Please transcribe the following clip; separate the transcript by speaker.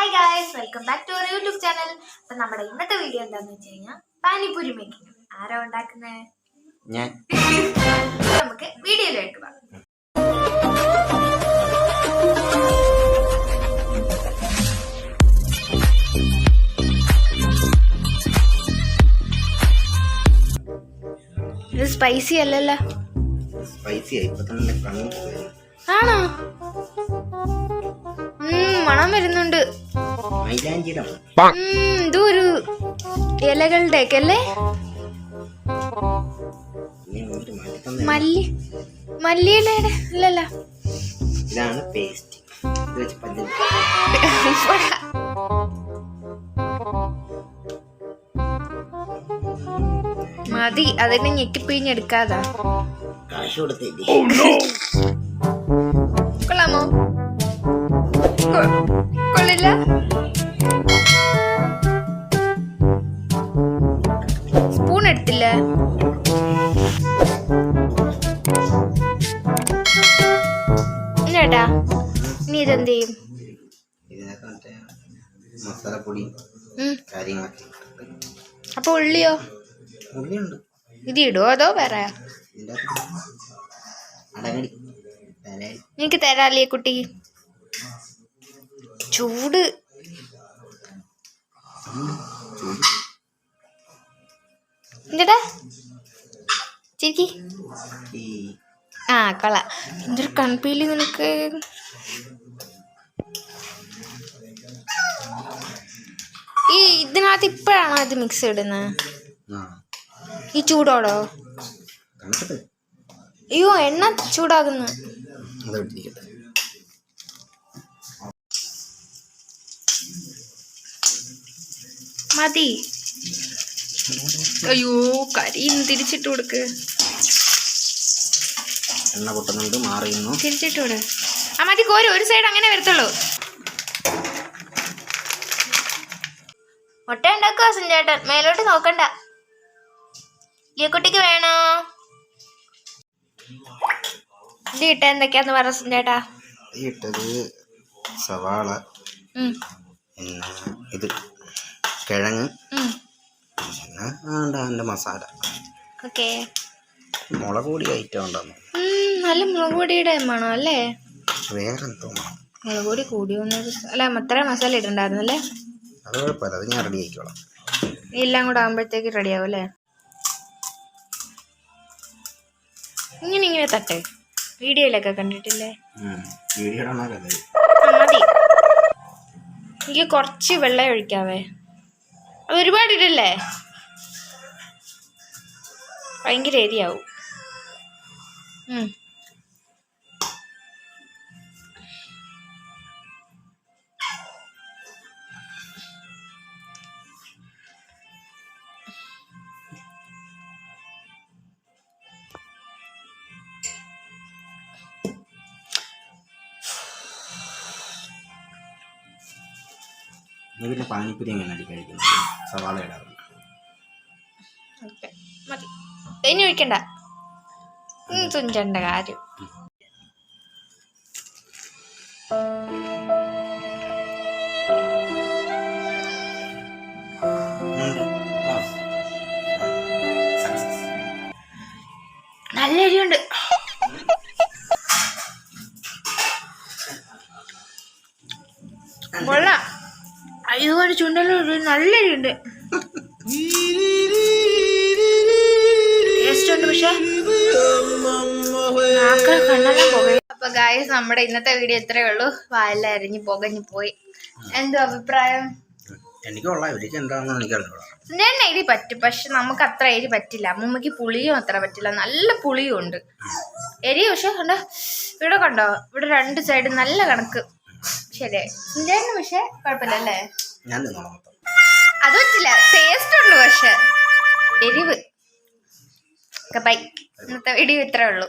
Speaker 1: Hi guys welcome back to our YouTube channel അപ്പൊ നമ്മുടെ ഇന്നത്തെ വീഡിയോ എന്താന്ന് വെച്ച് കഴിഞ്ഞാൽ പാനിപ്പൂരി മേക്കിംഗ്. ആരാ ഉണ്ടാക്കുന്നത്
Speaker 2: ഞാൻ.
Speaker 1: നമുക്ക് വീഡിയോയിലേക്ക് പോകാം. ഇത് സ്പൈസി അല്ലല്ലോ.
Speaker 2: സ്പൈസി
Speaker 1: ആണോ? മണം വരുന്നുണ്ട്.
Speaker 2: മൈലാഞ്ചിയുടെ മണം.
Speaker 1: ഉം, ഇതും ഒരു ഇലകളുടെ ഒക്കെ അല്ലേ മല്ലി മല്ലിയുടെ അല്ലല്ല
Speaker 2: ഇതാണ് പേസ്റ്റ് ഇത് വെച്ച് പല്ല്
Speaker 1: മതി അതിനെ ഞെക്കിപ്പിഴിഞ്ഞെടുക്കാതാ
Speaker 2: കാശ് കൊടുത്തില്ലേ
Speaker 1: കൊള്ളാമോ? കൊ- കൊള്ളില്ല? ഇതെന്ത് ചെയ്യും?
Speaker 2: മസാലപ്പൊടി. കാര്യങ്ങളൊക്കെ.
Speaker 1: അപ്പൊ ഉള്ളിയോ?
Speaker 2: ഉള്ളിയുണ്ട്.
Speaker 1: ഇത് ഇടുവോ അതോ വേറെ?
Speaker 2: നിനക്ക്
Speaker 1: എനിക്ക് തരാല്ലേ കുട്ടി? ചൂട്. എന്താ ചിരിക്കി ആ കള എന്തൊരു കൺപീലി നിനക്ക്? ഇതിനകത്ത് ഇപ്പോഴാണോ ഇത് മിക്സ് ഇടുന്നത് ഈ ചൂടോടോ? അയ്യോ എണ്ണ ചൂടാകുന്നു. മതി. അയ്യോ കരി തിരിച്ചിട്ട് കൊടുക്ക്.
Speaker 2: എണ്ണ പൊട്ടുന്നുണ്ട് മാറിയുന്നു
Speaker 1: തിരിച്ചിട്ട് കൊടു ആ മതി കോരി ഒരു സൈഡ് അങ്ങനെ വരത്തുള്ളൂ. മുട്ട ഉണ്ടാക്കുക സുഞ്ചേട്ടൻ? മേലോട്ട് നോക്കണ്ട. ലിയക്കുട്ടിക്ക് വേണോ? ഇത് ഇട്ട എന്തൊക്കെയാന്ന് പറ സുഞ്ചേട്ടാ.
Speaker 2: ഇട്ടത് സവാള പിന്നെ ഇത് കിഴങ്ങ്. പിന്നെ മസാല.
Speaker 1: ഓക്കെ.
Speaker 2: മുളക് പൊടി ഐറ്റം ഉണ്ടെന്ന്.
Speaker 1: നല്ല മുളക് പൊടിയുടെ വേണോ അല്ലേ?
Speaker 2: വേറെ എന്തോ മണം.
Speaker 1: മുളക് പൊടി കൂടിയൊന്നൊരു അല്ല അത്ര മസാല ഇടണ്ടായിരുന്നല്ലേ?
Speaker 2: അത് കുഴപ്പമില്ല. അത് ഞാൻ റെഡി ആയിക്കോളാം.
Speaker 1: എല്ലാം കൂടെ ആകുമ്പോഴത്തേക്ക് റെഡി ആവും അല്ലേ? ഇങ്ങനെ ഇങ്ങനെ തട്ടെ. വീഡിയോയിലൊക്കെ കണ്ടിട്ടില്ലേ?
Speaker 2: വീഡിയോ
Speaker 1: മതി എനിക്ക് കുറച്ച് വെള്ളം ഒഴിക്കാവേ. അത് ഒരുപാട് ഇടല്ലേ? ഭയങ്കര എരിയാവും.
Speaker 2: നീ പാനിപ്പൂരി എങ്ങനെ അടി കഴിക്കുന്നത്. സവാള ഇടാറുണ്ട്.
Speaker 1: മതി. നല്ല എരിയുണ്ട് കൊള്ളാം. അയ്യോടെ ചുണ്ടലൊരു നല്ല എരിയുണ്ട് ടേസ്റ്റ് ഉണ്ട് പക്ഷെ. കണ്ണെല്ലാം അപ്പൊ ഗായസ് നമ്മുടെ ഇന്നത്തെ വീഡിയോ ഇത്രയേ ഉള്ളൂ. വായെല്ലാം അരിഞ്ഞ് പുകഞ്ഞു പോയി. എന്തോ അഭിപ്രായം?
Speaker 2: എനിക്ക് ഇവർക്ക് എന്താണെന്ന്
Speaker 1: ഞാൻ എരി പറ്റും. പക്ഷെ നമുക്ക് അത്ര എരി പറ്റില്ല. അമ്മമ്മക്ക് പുളിയും അത്ര പറ്റില്ല. നല്ല പുളിയും ഉണ്ട്. എരി പക്ഷെ കണ്ടോ? ഇവിടെ കണ്ടോ? ഇവിടെ രണ്ട് സൈഡ് നല്ല കണക്ക്. ശരി ഇന്ത്യന് പക്ഷെ കുഴപ്പമില്ല അല്ലേ
Speaker 2: ഞാൻ തിന്നോളാം മൊത്തം.
Speaker 1: അത് പറ്റില്ല. ടേസ്റ്റ് ഉണ്ട് പക്ഷെ. എരിവ്. ബൈ ഇന്നത്തെ വീഡിയോ ഇത്രേ ഉള്ളൂ.